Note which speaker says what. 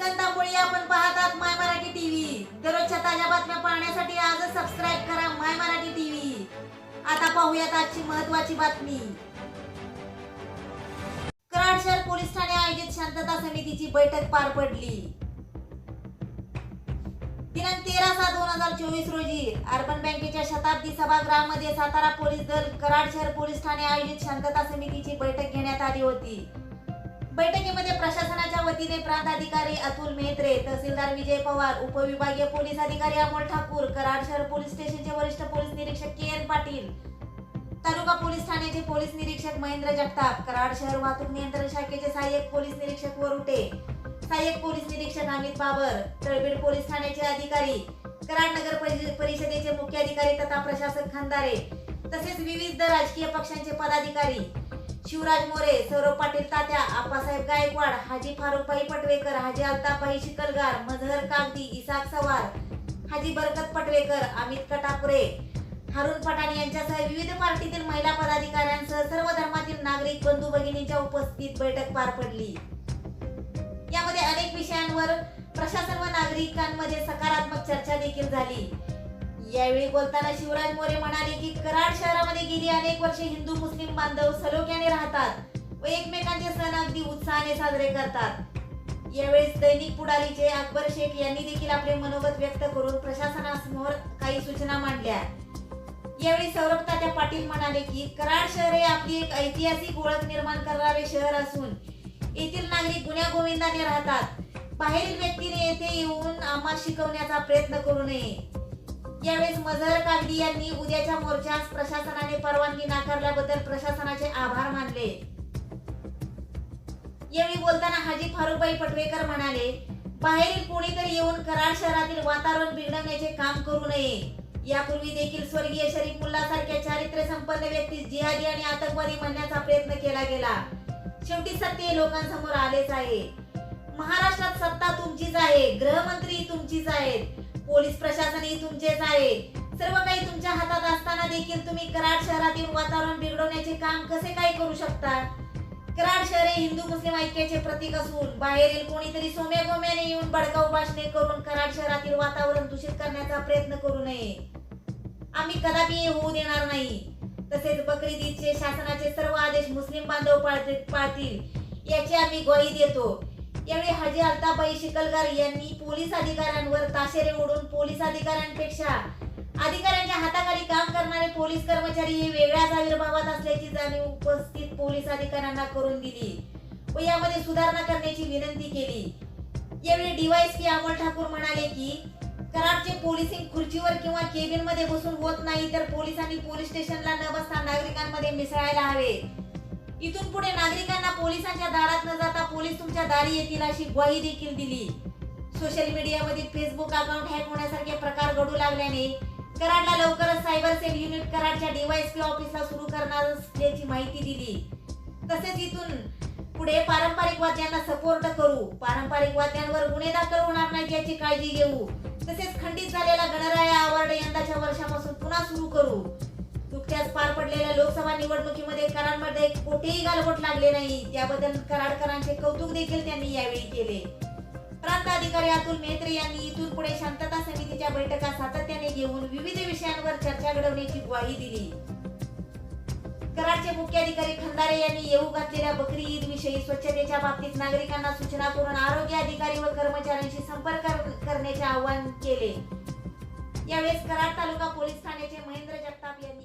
Speaker 1: स्कंदामुळे आपण पाहतात माय मराठी टीव्ही. दररोजच्या ताज्या बातम्या पाहण्यासाठी आजच सबस्क्राईब करा माय मराठी टीव्ही. आता पाहूयात आजची महत्वाची बातमी. कराड शहर पोलीस ठाणे आयोजित शांतता समितीची बैठक पार पडली. दिनांक तेरा सात दोन हजार चोवीस रोजी अर्बन बँकेच्या शताब्दी सभागृहामध्ये सातारा पोलीस दल कराड शहर पोलीस ठाणे आयोजित शांतता समितीची बैठक घेण्यात आली होती. बैठकीमध्ये प्रशासनाच्या वतीने प्रांताधिकारी अतुल मेहत्रे तहसीलदार विजय पवार उपविभागीय पोलीस अधिकारी अमोल ठाकूर कराड शहर पोलीस स्टेशनचे वरिष्ठ पोलीस निरीक्षक K N Patil taluka police ठाण्याचे पोलीस निरीक्षक महेंद्र जगताप कराड शहर वाहतूक नियंत्रण शाखेचे सहाय्यक पोलीस निरीक्षक वरुटे सहाय्यक पोलीस निरीक्षक अमित बाबर तळबीड पोलीस ठाण्याचे अधिकारी कराड नगर परिषदेचे मुख्य अधिकारी तथा प्रशासक खंदारे तसेच विविध राजकीय पक्षांचे पदाधिकारी शिवराज मोरे सौरभ पाटील तात्या आप्पासाहेब गायकवाड हाजी फारुखभाई पटवेकर हाजी अल्ताफाई शिकलगार मजहर कागदी इसाक सवार हाजी बरकत पटवेकर अमित कटापुरे. हरुण पठाण यांच्यासह विविध पार्टीतील महिला पदाधिकाऱ्यांसह सर्व धर्मातील नागरिक बंधू भगिनींच्या उपस्थितीत बैठक पार पडली. यामध्ये अनेक विषयांवर प्रशासन व नागरिकांमध्ये सकारात्मक चर्चा देखील झाली. यावेळी बोलताना शिवराज मोरे म्हणाले की कराड शहरामध्ये गेली अनेक वर्षे हिंदू मुस्लिम बांधव सलोख्याने राहतात व एकमेकांचे सण अगदी उत्साहाने साजरे करतात. यावेळेस दैनिक पुढारीचे अकबर शेख यांनी देखील आपले मनोगत व्यक्त करून प्रशासनासमोर काही सूचना मांडल्या. यावेळी सौरभ तात्या पाटील म्हणाले की कराड शहर हे आपली एक ऐतिहासिक ओळख निर्माण करणारे शहर असून येथील नागरिक गुन्ह्या गोविंदाने राहतात. बाहेरील व्यक्तीने येथे येऊन आम्हा शिकवण्याचा प्रयत्न करू नये. यावेळेस मजहर कागदी यांनी उद्याच्या मोर्चास प्रशासनाने परवानगी नाकारल्याबद्दल प्रशासनाचे आभार मानले. यावेळी बोलताना हाजी फारुखबाई पटवेकर म्हणाले बाहेरील कोणीतरी येऊन कराड शहरातील वातावरण बिघडवण्याचे काम करू नये. यापूर्वी देखील स्वर्गीय शरीफ मुल्ला सारख्या चारित्र्य संपन्न व्यक्तीस जिहादी आणि आतंकवादी म्हणण्याचा प्रयत्न केला गेला. शेवटी सत्य लोकांसमोर आलेच आहे. महाराष्ट्रात सत्ता तुमचीच आहे गृहमंत्री तुमचीच आहेत. पोलीस प्रशासनही तुमचेच आहे. सर्व काही तुमच्या हातात असताना देखील तुम्ही कराड शहरातील वातावरण बिघडवण्याचे काम कसे काय करू शकता? कराड शहर हे हिंदू मुस्लिम ऐक्याचे प्रतीक असून बाहेरील कोणीतरी सोम्या गोम्याने येऊन भडकाऊ भाषणे करून कराड शहरातील वातावरण दूषित करण्याचा प्रयत्न करू नये. आम्ही कदापि हे होऊ देणार नाही. तसेच बकरीद ईदचे शासनाचे सर्व आदेश मुस्लिम बांधव पाळतील याची आम्ही ग्वाही देतो. यावेळी हाजी अल्ताबाई शिकलगार यांनी पोलीस अधिकाऱ्यांवर ताशेरे ओढून पोलीस अधिकाऱ्यांपेक्षा अधिकाऱ्यांच्या हाताखाली काम करणारे पोलीस कर्मचारी हे वेगळ्याच आविर्भावात असल्याची जाणीव उपस्थित पोलीस अधिकाऱ्यांना करून दिली व यामध्ये सुधारणा करण्याची विनंती केली. यावेळी डीवायएसपी अमोल ठाकूर म्हणाले की कराडचे पोलिसिंग खुर्चीवर किंवा केबिनमध्ये बसून होत नाही तर पोलिसांनी पोलीस स्टेशनला न बसता नागरिकांमध्ये मिसळायला हवे. इथून पुढे नागरिकांना पोलिसांच्या दारात न जाता पोलीस तुमच्या दारी येतील अशी ग्वाही देखील दिली. सोशल मीडियामधील फेसबुक अकाउंट हॅक होण्यासारखे प्रकार घडू लागल्याने कराडला लवकरच सायबर सेल युनिट कराडच्या डीवायएसपी ऑफिसला सुरू करणार असल्याची माहिती दिली. तसेच इथून पुढे पारंपरिक वाद्यांना सपोर्ट करू. पारंपरिक वाद्यांवर गुन्हे दाखल होणार नाही याची काळजी घेऊ. तसेच खंडित झालेला गणराया अवॉर्ड यंदाच्या वर्षापासून पुन्हा सुरू करू. लोकसभा निवडणुकीमध्ये कराडमध्ये कुठेही गालबोट लागले नाही. त्याबद्दल कराडकरांचे कौतुक देखील त्यांनी यावेळी केले. प्रांत अधिकारी अतुल मेत्रे यांनी इथून पुढे शांतता समितीच्या बैठका सातत्याने घेऊन विविध विषयांवर चर्चा घडवण्याची ग्वाही दिली. कराडचे मुख्य अधिकारी खंदारे यांनी येऊ घातलेल्या बकरी ईद विषयी स्वच्छतेच्या बाबतीत नागरिकांना सूचना करून आरोग्य अधिकारी व कर्मचाऱ्यांशी संपर्क करण्याचे आवाहन केले. यावेळेस कराड तालुका पोलीस ठाण्याचे महेंद्र जगताप यांनी